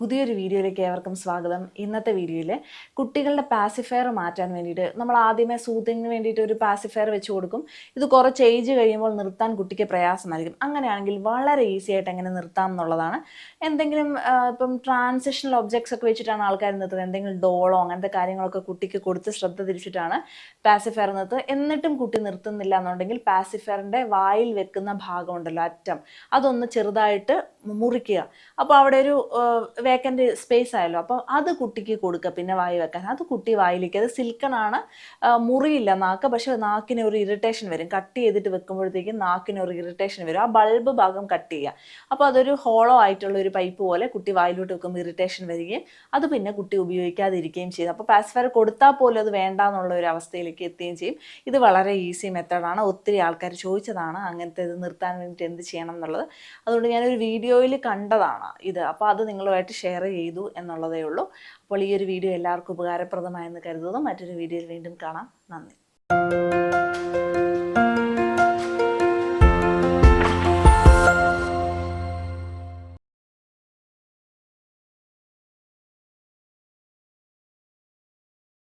പുതിയൊരു വീഡിയോയിലേക്ക് ഏവർക്കും സ്വാഗതം. ഇന്നത്തെ വീഡിയോയിൽ കുട്ടികളുടെ പാസിഫയർ മാറ്റാൻ വേണ്ടിയിട്ട് നമ്മൾ ആദ്യമേ സൂത്തിങ്ങിന് വേണ്ടിയിട്ട് ഒരു പാസിഫയർ വെച്ച് കൊടുക്കും. ഇത് കുറച്ച് ഏജ് കഴിയുമ്പോൾ നിർത്താൻ കുട്ടിക്ക് പ്രയാസമായിരിക്കും അങ്ങനെയാണെങ്കിൽ വളരെ ഈസി ആയിട്ട് എങ്ങനെ നിർത്താം എന്നുള്ളതാണ്. എന്തെങ്കിലും ഇപ്പം ട്രാൻസിഷണൽ ഒബ്ജക്ട്സ് ഒക്കെ വെച്ചിട്ടാണ് ആൾക്കാർ നിർത്തുന്നത് എന്തെങ്കിലും ഡോളോ അങ്ങനത്തെ കാര്യങ്ങളൊക്കെ കുട്ടിക്ക് കൊടുത്ത് ശ്രദ്ധ തിരിച്ചിട്ടാണ് പാസിഫയർ നിർത്തുന്നത് എന്നിട്ടും കുട്ടി നിർത്തുന്നില്ല എന്നുണ്ടെങ്കിൽ പാസിഫയറിന്റെ വായിൽ വെക്കുന്ന ഭാഗമുണ്ടല്ലോ അറ്റം. അതൊന്ന് ചെറുതായിട്ട് മുറിക്കുക. അപ്പോൾ അവിടെ ഒരു വേക്കന്റ് സ്പേസ് ആയല്ലോ. അപ്പോൾ അത് കുട്ടിക്ക് കൊടുക്കുക പിന്നെ വായി വെക്കാൻ. അത് കുട്ടി വായിലേക്ക് അത് സിൽക്കണാണ് മുറിയില്ല നാക്ക്. പക്ഷെ നാക്കിന് ഒരു ഇറിറ്റേഷൻ വരും. കട്ട് ചെയ്തിട്ട് വെക്കുമ്പോഴത്തേക്കും നാക്കിന് ഒരു ഇറിറ്റേഷൻ വരും. ആ ബൾബ് ഭാഗം കട്ട് ചെയ്യുക. അപ്പോൾ അതൊരു ഹോളോ ആയിട്ടുള്ള ഒരു പൈപ്പ് പോലെ കുട്ടി വായിലോട്ട് വെക്കുമ്പോൾ ഇറിറ്റേഷൻ വരികയും അത് പിന്നെ കുട്ടി ഉപയോഗിക്കാതിരിക്കുകയും ചെയ്യും. അപ്പോൾ പാസ്ഫയർ കൊടുത്താൽ പോലും അത് വേണ്ട എന്നുള്ള ഒരു അവസ്ഥയിലേക്ക് എത്തുകയും ചെയ്യും. ഇത് വളരെ ഈസി മെത്തേഡാണ് ഒത്തിരി ആൾക്കാർ ചോദിച്ചതാണ് അങ്ങനത്തെ ഇത് നിർത്താൻ വേണ്ടിയിട്ട് എന്ത് ചെയ്യണം എന്നുള്ളത്. അതുകൊണ്ട് ഞാനൊരു വീഡിയോയിൽ കണ്ടതാണ് ഇത്. അപ്പോൾ അത് നിങ്ങളുമായിട്ട് ഷെയർ ചെയ്തു എന്നുള്ളതേ ഉള്ളൂ. അപ്പോൾ ഈ ഒരു വീഡിയോ എല്ലാവർക്കും ഉപകാരപ്രദമായെന്ന് കരുതുന്നു. മറ്റൊരു വീഡിയോയിൽ വീണ്ടും കാണാം. നന്ദി.